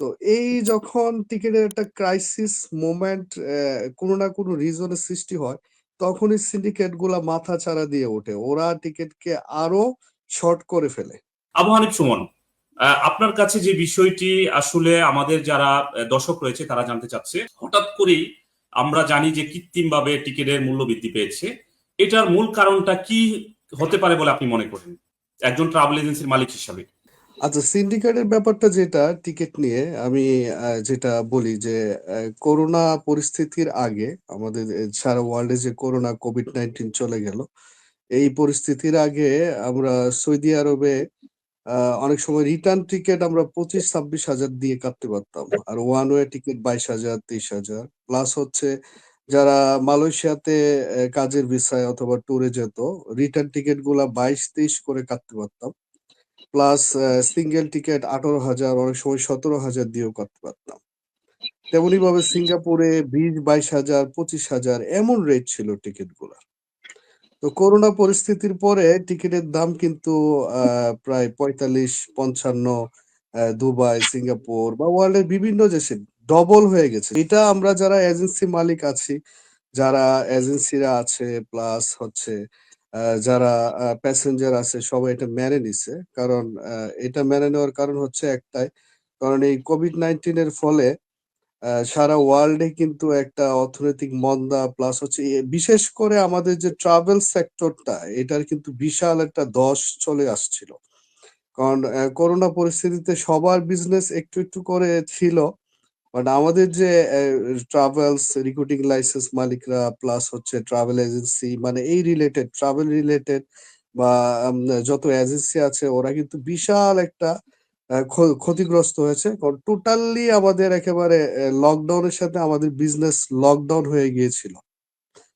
তো এই যখন টিকেটের একটা ক্রাইসিস মোমেন্ট কোনো না কোনো রিজনের সৃষ্টি হয়, তখনই সিন্ডিকেটগুলা মাথা ছাড়া দিয়ে ওঠে। ওরা টিকিটকে আরও শর্ট করে ফেলে। আবু হানিফ, সুমন আপনার কাছে যে বিষয়টি আসলে আমাদের যারা দর্শক রয়েছে, তারা জানতে চাচ্ছে, হঠাৎ করেই আমরা জানি যে কৃত্রিমভাবে টিকিটের মূল্য বৃদ্ধি পেয়েছে। এটার মূল কারণটা কি হতে পারে বলে আপনি মনে করেন? একজন ট্রাভেল এজেন্সির মালিক হিসাবে। আচ্ছা সিন্ডিকেটের ব্যাপারটা যেটা টিকিট নিয়ে আমি যেটা বলি যে করোনা পরিস্থিতির আগে আমাদের সারা ওয়ার্ল্ডে যে করোনা কোভিড নাইন্টিন চলে গেল, এই পরিস্থিতির আগে আমরা সৌদি আরবে অনেক সময় রিটার্ন টিকিট আমরা পঁচিশ ছাব্বিশ হাজার দিয়ে কাটতে পারতাম আর ওয়ান ওয়ে টিকিট বাইশ হাজার তেইশ হাজার প্লাস হচ্ছে যারা মালয়েশিয়াতে কাজের ভিসায় অথবা ট্যুরে যেত রিটার্ন টিকিটগুলা বাইশ তেইশ করে কাটতে পারতাম। প্লাস সিঙ্গেল টিকিট আঠারো হাজার, অনেক সময় সতেরো হাজার দিয়েও করতে পারতাম। তেমনি ভাবে সিঙ্গাপুরে বিশ, বাইশ হাজার, পঁচিশ হাজার এমন রেট ছিল টিকিটগুলার। তো করোনা পরিস্থিতির পরে টিকিটের দাম কিন্তু প্রায় পঁয়তাল্লিশ, পঞ্চান্ন দুবাই, সিঙ্গাপুর বা ওয়ার্ল্ডের বিভিন্ন দেশে ডবল হয়ে গেছে। এটা আমরা যারা এজেন্সি মালিক আছি, যারা এজেন্সিরা আছে প্লাস হচ্ছে যারা প্যাসেঞ্জার আছে, সবাই এটা মেনে নিছে। কারণ এটা মেনে নেওয়ার কারণ হচ্ছে একটাই, কারণ এই কোভিড নাইন্টিন এর ফলে সারা ওয়ার্ল্ডে কিন্তু একটা অর্থনৈতিক মন্দা প্লাস হচ্ছে বিশেষ করে আমাদের যে ট্রাভেল সেক্টরটা এটার কিন্তু বিশাল একটা দশ চলে আসছিল। কারণ করোনা পরিস্থিতিতে সবার বিজনেস একটু একটু করে ছিল বাট আমাদের যে ট্রাভেলস রিক্রুটিং লাইসেন্স মালিকরা প্লাস হচ্ছে ট্রাভেল এজেন্সি মানে এই রিলেটেড ট্রাভেল রিলেটেড বা যত এজেন্সি আছে, ওরা কিন্তু বিশাল একটা ক্ষতিগ্রস্ত হয়েছে। কারণ টোটালি আমাদের একেবারে লকডাউনের সাথে আমাদের বিজনেস লকডাউন হয়ে গিয়েছিল।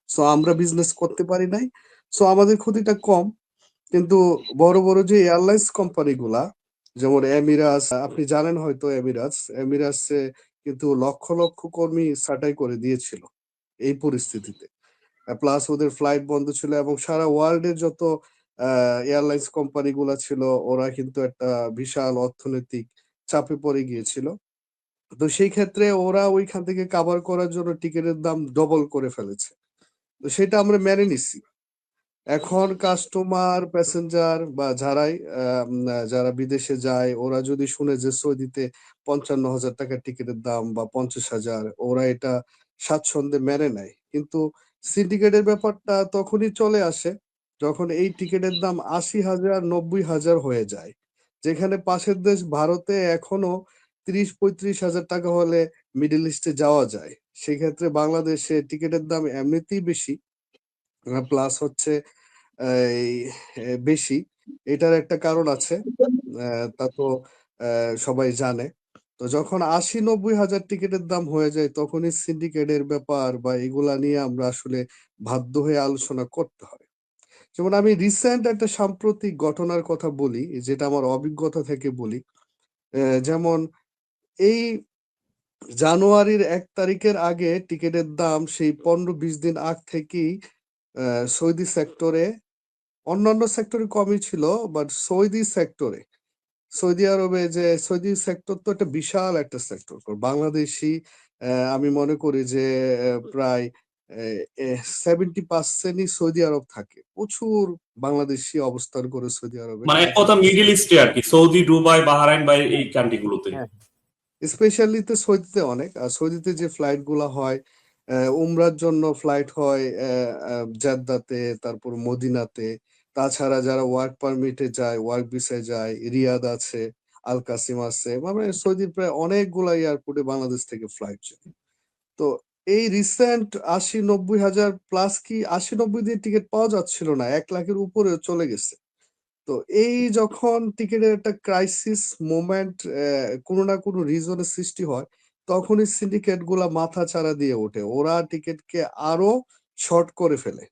সো আমরা বিজনেস করতে পারি নাই। সো আমাদের ক্ষতিটা কম। কিন্তু বড় বড় যে এয়ারলাইন্স কোম্পানি গুলা, যেমন এমিরাস আপনি জানেন হয়তো এমিরাস এমিরাস কিন্তু লক্ষ লক্ষ কর্মী ছাঁটাই করে দিয়েছিল এই পরিস্থিতিতে। প্লাস ওদের ফ্লাইট বন্ধ ছিল এবং সারা ওয়ার্ল্ডের যত এয়ারলাইন্স কোম্পানি গুলা ছিল, ওরা কিন্তু একটা বিশাল অর্থনৈতিক চাপে পড়ে গিয়েছিল। তো সেই ক্ষেত্রে ওরা ওইখান থেকে কাভার করার জন্য টিকিটের দাম ডবল করে ফেলেছে। তো সেটা আমরা মেনে নিচ্ছি। এখন কাস্টমার প্যাসেঞ্জার বা যারাই যারা বিদেশে যায়, ওরা যদি শুনে যে সৌদিতে পঞ্চান্ন হাজার টাকার টিকিটের দাম বা পঞ্চাশ হাজার, ওরা এটা স্বাচ্ছন্দ্যে মেনে নেয়। কিন্তু সিন্ডিকেটের ব্যাপারটা তখনই চলে আসে যখন এই টিকিটের দাম আশি হাজার, নব্বই হাজার হয়ে যায়। যেখানে পাশের দেশ ভারতে এখনও ত্রিশ, পঁয়ত্রিশ হাজার টাকা হলে মিডল ইস্টে যাওয়া যায়। সেক্ষেত্রে বাংলাদেশে টিকিটের দাম এমনিতেই বেশি। প্লাস হচ্ছে বেশি। এটার একটা কারণ আছে তা তো সবাই জানে। তো যখন আশি নব্বই হাজার টিকিটের দাম হয়ে যায়, তখনই সিন্ডিকেটের ব্যাপার বা এগুলা নিয়ে আমরা আসলে বাধ্য হয়ে আলোচনা করতে হয়। যেমন আমি রিসেন্ট একটা সাম্প্রতিক ঘটনার কথা বলি, যেটা আমার অভিজ্ঞতা থেকে বলি। যেমন এই জানুয়ারির এক তারিখের আগে টিকিটের দাম সেই পনেরো বিশ দিন আগ থেকেই সৌদি সেক্টরে অন্যান্য সেক্টরে কমই ছিল বাট সৌদি সেক্টরে সৌদি আরবে যে সৌদি সেক্টর তো একটা বিশাল একটা সেক্টর বাংলাদেশি আহ, আমি মনে করি যে প্রায় সেভেন্টি পার্সেন্টই সৌদি আরব থাকে। প্রচুর বাংলাদেশি অবস্থান করে সৌদি আরবে। মানে এক কথা মিডিল ইস্টে আর কি সৌদি দুবাই বাহারাইন বা এই কান্ট্রি গুলোতে হ্যাঁ। স্পেশালি তো সৌদিতে অনেক আর সৌদিতে যে ফ্লাইটগুলা হয় আহ, উমরার জন্য ফ্লাইট হয় আহ, আহ, জেদ্দাতে তারপর মদিনাতে তাছাড়া যারা ওয়ার্ক পারমিটে যায় ওয়ার্ক ভিসায় যায়, রিয়াদ আছে আল কাসিম আছে মানে সৌদির প্রায় অনেকগুলা এয়ারপোর্টে বাংলাদেশ থেকে ফ্লাইট যায়। তো এই রিসেন্ট আশি নব্বই হাজার প্লাস কি আশি নব্বই দিয়ে টিকিট পাওয়া যাচ্ছিল না? এক লাখের উপরে চলে গেছে। তো এই যখন টিকিটের একটা ক্রাইসিস মোমেন্ট কোনো না কোনো রিজনের সৃষ্টি হয়, তখনই সিন্ডিকেটগুলা মাথা ছাড়া দিয়ে ওঠে। ওরা টিকিটকে আরও শর্ট করে ফেলে।